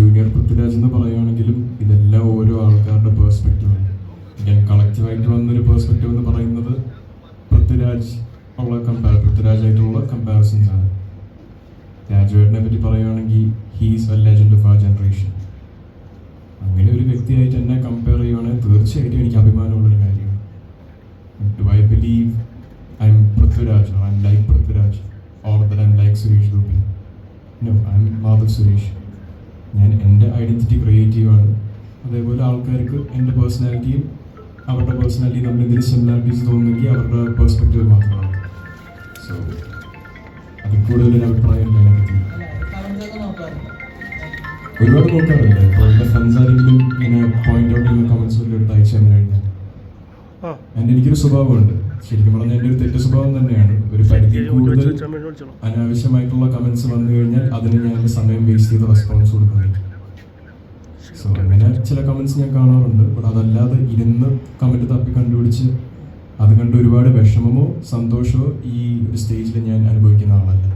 Junior Prithviraj എന്ന് പറയുകയാണെങ്കിലും ഇതെല്ലാം ഓരോ ആൾക്കാരുടെ പേഴ്സ്പെക്റ്റീവാണ് ഞാൻ കളക്റ്റീവായിട്ട് വന്നൊരു പേഴ്സ്പെക്റ്റീവ് എന്ന് പറയുന്നത് പൃഥ്വിരാജ് ഉള്ള കമ്പാ പൃഥ്വിരാജായിട്ടുള്ള കമ്പാരിസൺസ് ആണ്. രാജുവേട്ടനെ പറ്റി പറയുകയാണെങ്കിൽ ഹീസ് എ ലെജൻഡ് ഓഫ് ആ ജനറേഷൻ അങ്ങനെ ഒരു വ്യക്തിയായിട്ട് എന്നെ കമ്പയർ ചെയ്യുകയാണെങ്കിൽ തീർച്ചയായിട്ടും എനിക്ക് അഭിമാനമുള്ളൊരു കാര്യമാണ്. Do I believe I am Prithviraj I like Prithviraj or they like Suresh Gopi. No I am Madhav Suresh ഞാൻ എന്റെ ഐഡന്റിറ്റി ക്രിയേറ്റ് ചെയ്യുവാണ് അതേപോലെ ആൾക്കാർക്ക് എന്റെ പേഴ്സണാലിറ്റിയും അവരുടെ പേഴ്സണാലിറ്റി നമ്മൾ ഇതിൽ സിമിലാരിറ്റീസ് തോന്നുന്നെങ്കിൽ അവരുടെ പേഴ്സ്പെക്റ്റീവ് മാത്രമാണ്. സോ അതിൽ കൂടുതൽ ഒരു അഭിപ്രായം ഒരുപാട് നോക്കാറില്ല ഇപ്പോൾ എന്റെ ഫ്രണ്ട്സ് ആരെങ്കിലും ഇങ്ങനെ പോയിന്റ് ഔട്ട് ചെയ്യുന്ന കമൻസ് എടുത്ത് അയച്ചു തന്നെ കഴിഞ്ഞാൽ എന്റെ എനിക്കൊരു സ്വഭാവമുണ്ട്. ശരിക്കും പറഞ്ഞാൽ എന്റെ ഒരു തെറ്റ് സ്വഭാവം തന്നെയാണ്. ഒരു പരിധി കൂടുതൽ അനാവശ്യമായിട്ടുള്ള കമന്റ്സ് വന്നു കഴിഞ്ഞാൽ അതിന് ഞാൻ സമയം വേസ്റ്റ് ചെയ്ത് റെസ്പോൺസ് കൊടുക്കുന്നുണ്ട് സോ അങ്ങനെ ചില കമന്റ്സ് ഞാൻ കാണാറുണ്ട്. ബട്ട് അതല്ലാതെ ഇരുന്ന് കമന്റ് തപ്പി കണ്ടുപിടിച്ച് അത് കണ്ട് ഒരുപാട് വിഷമമോ സന്തോഷമോ ഈ ഒരു സ്റ്റേജിൽ ഞാൻ അനുഭവിക്കുന്ന ആളല്ല.